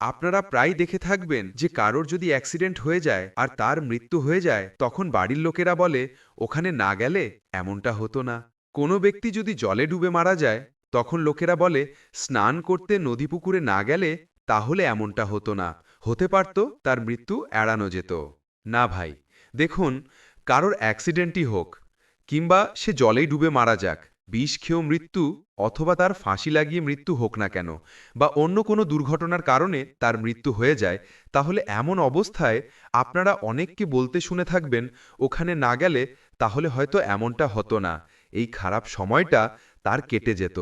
আপনারা প্রায় দেখে থাকবেন যে কারোর যদি অ্যাক্সিডেন্ট হয়ে যায় আর তার মৃত্যু হয়ে যায়, তখন বাড়ির লোকেরা বলে, ওখানে না গেলে এমনটা হতো না। কোনো ব্যক্তি যদি জলে ডুবে মারা যায়, তখন লোকেরা বলে, স্নান করতে নদী পুকুরে না গেলে তাহলে এমনটা হতো না। হতে পারত, তার মৃত্যু এড়ানো যেত। না ভাই, দেখুন, কারোর অ্যাক্সিডেন্টই হোক, কিংবা সে জলেই ডুবে মারা যাক বিষ খেয়েও মৃত্যু অথবা তার ফাঁসি লাগিয়ে মৃত্যু হোক না কেন বা অন্য কোনো দুর্ঘটনার কারণে তার মৃত্যু হয়ে যায়, তাহলে এমন অবস্থায় আপনারা অনেককে বলতে শুনে থাকবেন, ওখানে না গেলে তাহলে হয়তো এমনটা হতো না। এই খারাপ সময়টা তার কেটে যেত।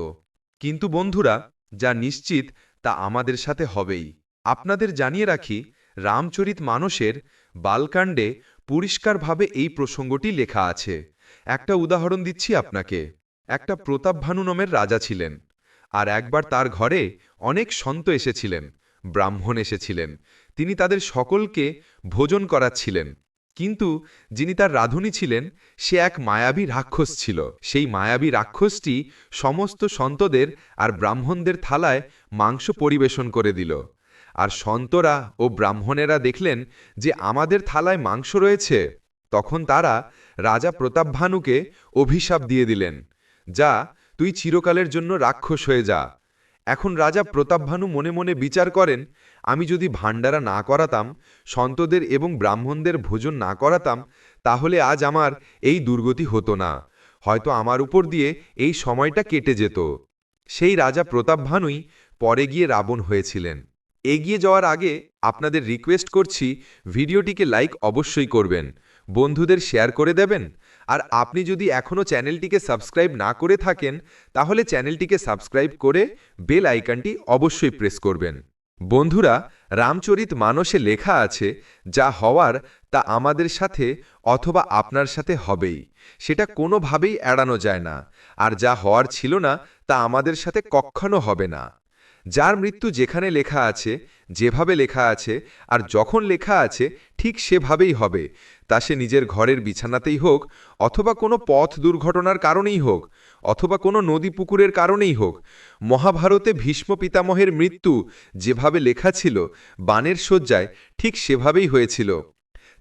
কিন্তু বন্ধুরা, যা নিশ্চিত তা আমাদের সাথে হবেই। আপনাদের জানিয়ে রাখি, রামচরিত মানসের বালকাণ্ডে পরিষ্কারভাবে এই প্রসঙ্গটি লেখা আছে। একটা উদাহরণ দিচ্ছি আপনাকে। একটা প্রতাপ ভানু নামের রাজা ছিলেন আর একবার তার ঘরে অনেক সন্ত এসেছিলেন, ব্রাহ্মণ এসেছিলেন, তিনি তাদের সকলকে ভোজন করাচ্ছিলেন। কিন্তু যিনি তার রাধুনী ছিলেন, সে এক মায়াবী রাক্ষস ছিল। সেই মায়াবী রাক্ষসটি সমস্ত সন্তদের আর ব্রাহ্মণদের থালায় মাংস পরিবেশন করে দিল। আর সন্তরা ও ব্রাহ্মণেরা দেখলেন যে আমাদের থালায় মাংস রয়েছে, তখন তারা রাজা প্রতাপভানুকে অভিশাপ দিয়ে দিলেন। যা, তুই চিরকালের জন্য রাক্ষস হয়ে যা। এখন রাজা প্রতাপভানু মনে মনে বিচার করেন, আমি যদি ভাণ্ডারা না করাতাম, সন্তদের এবং ব্রাহ্মণদের ভোজন না করাতাম, তাহলে আজ আমার এই দুর্গতি হতো না। হয়তো আমার উপর দিয়ে এই সময়টা কেটে যেত। সেই রাজা প্রতাপভানুই পরে গিয়ে রাবণ হয়েছিলেন। এগিয়ে যাওয়ার আগে আপনাদের রিকোয়েস্ট করছি, ভিডিওটিকে লাইক অবশ্যই করবেন। বন্ধুদের শেয়ার করে দেবেন? আর আপনি যদি এখনও চ্যানেলটিকে সাবস্ক্রাইব না করে থাকেন, তাহলে চ্যানেলটিকে সাবস্ক্রাইব করে বেল আইকনটি অবশ্যই প্রেস করবেন। বন্ধুরা, রামচরিত মানসে লেখা আছে, যা হওয়ার, তা আমাদের সাথে অথবা আপনার সাথে হবেই। সেটা কোনোভাবেই এড়ানো যায় না। আর যা হওয়ার ছিল না, তা আমাদের সাথে কখনো হবে না। যার মৃত্যু যেখানে লেখা আছে যেভাবে লেখা আছে আর যখন লেখা আছে ঠিক সেভাবেই হবে। তা সে নিজের ঘরের বিছানাতেই হোক অথবা কোনো পথ দুর্ঘটনার কারণেই হোক অথবা কোনো নদী পুকুরের কারণেই হোক, মহাভারতে ভীষ্ম পিতামহের মৃত্যু যেভাবে লেখা ছিল বানের শয্যায় ঠিক সেভাবেই হয়েছিল।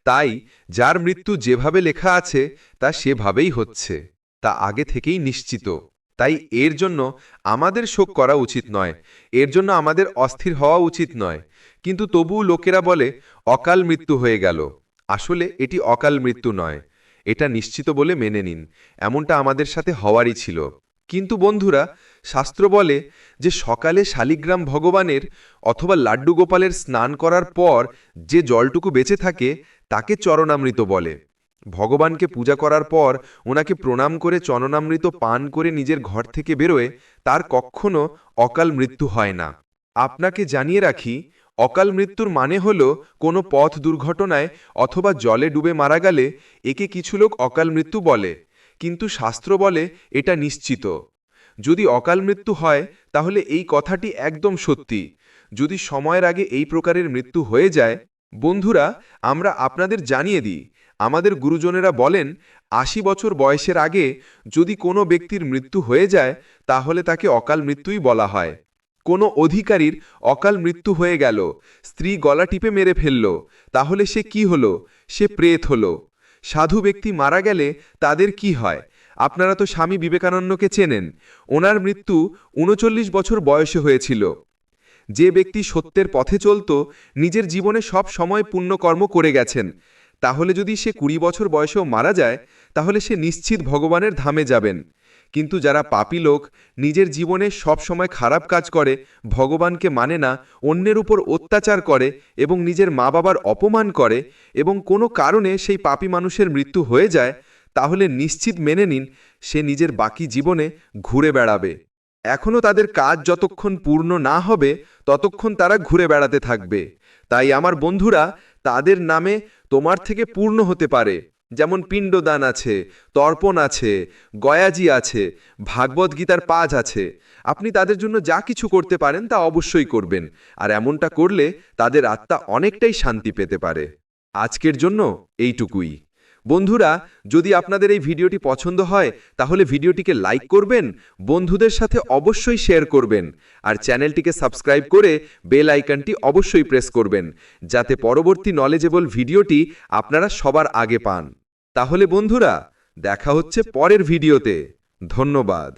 তাই যার মৃত্যু যেভাবে লেখা আছে তা সেভাবেই হচ্ছে। তা আগে থেকেই নিশ্চিত। তাই এর জন্য আমাদের শোক করা উচিত নয়। এর জন্য আমাদের অস্থির হওয়া উচিত নয়। কিন্তু তবুও লোকেরা বলে, অকাল মৃত্যু হয়ে গেল। আসলে এটি অকাল মৃত্যু নয়। এটা নিশ্চিত বলে মেনে নিন। এমনটা আমাদের সাথে হওয়ারই ছিল। কিন্তু বন্ধুরা, শাস্ত্র বলে যে সকালে শালিগ্রাম ভগবানের অথবা লাড্ডু গোপালের স্নান করার পর যে জলটুকু বেঁচে থাকে, তাকে চরণামৃত বলে। ভগবানকে পূজা করার পর ওনাকে প্রণাম করে চননামৃত পান করে নিজের ঘর থেকে বেরোয়, তার কখনো অকাল মৃত্যু হয় না। আপনাকে জানিয়ে রাখি, অকাল মৃত্যুর মানে হল কোনো পথ দুর্ঘটনায় অথবা জলে ডুবে মারা গেলে একে কিছু লোক অকাল মৃত্যু বলে, কিন্তু শাস্ত্র বলে এটা নিশ্চিত। যদি অকাল মৃত্যু হয়, তাহলে এই কথাটি একদম সত্যি। যদি সময়ের আগে এই প্রকারের মৃত্যু হয়ে যায়, বন্ধুরা, আমরা আপনাদের জানিয়ে দিই আমাদের গুরুজনেরা বলেন, আশি বছর বয়সের আগে যদি কোনো ব্যক্তির মৃত্যু হয়ে যায়, তাহলে তাকে অকাল মৃত্যুই বলা হয়। কোনো অধিকারীর অকাল মৃত্যু হয়ে গেল, স্ত্রী গলা টিপে মেরে ফেলল, তাহলে সে কি হলো? সে প্রেত হলো। সাধু ব্যক্তি মারা গেলে তাদের কি হয়? আপনারা তো স্বামী বিবেকানন্দকে চেনেন। ওনার মৃত্যু উনচল্লিশ বছর বয়সে হয়েছিল। যে ব্যক্তি সত্যের পথে চলত, নিজের জীবনে সব সময় পুণ্যকর্ম করে গেছেন। তাহলে যদি সে কুড়ি বছর বয়সেও মারা যায়, তাহলে সে নিশ্চিত ভগবানের ধামে যাবেন। কিন্তু যারা পাপী লোক, নিজের জীবনে সব সময় খারাপ কাজ করে, ভগবানকে মানে না, অন্যের উপর অত্যাচার করে এবং নিজের মা বাবার অপমান করে এবং কোনো কারণে সেই পাপী মানুষের মৃত্যু হয়ে যায়, তাহলে নিশ্চিত মেনে নিন, সে নিজের বাকি জীবনে ঘুরে বেড়াবে। এখনও তাদের কাজ যতক্ষণ পূর্ণ না হবে, ততক্ষণ তারা ঘুরে বেড়াতে থাকবে। তাই আমার বন্ধুরা তাদের নামে তোমার থেকে পূর্ণ হতে পারে। যেমন পিণ্ডদান আছে, তর্পণ আছে, গয়াজি আছে, ভাগবত গীতার পাজ আছে। আপনি তাদের জন্য যা কিছু করতে পারেন তা অবশ্যই করবেন, আর এমনটা করলে তাদের আত্মা অনেকটাই শান্তি পেতে পারে। আজকের জন্য এইটুকুই। বন্ধুরা, যদি আপনাদের এই ভিডিওটি পছন্দ হয়, তাহলে ভিডিওটিকে লাইক করবেন, বন্ধুদের সাথে অবশ্যই শেয়ার করবেন, আর চ্যানেলটিকে সাবস্ক্রাইব করে বেল আইকনটি অবশ্যই প্রেস করবেন, যাতে পরবর্তী নলেজেবল ভিডিওটি আপনারা সবার আগে পান। তাহলে বন্ধুরা, দেখা হচ্ছে পরের ভিডিওতে। ধন্যবাদ।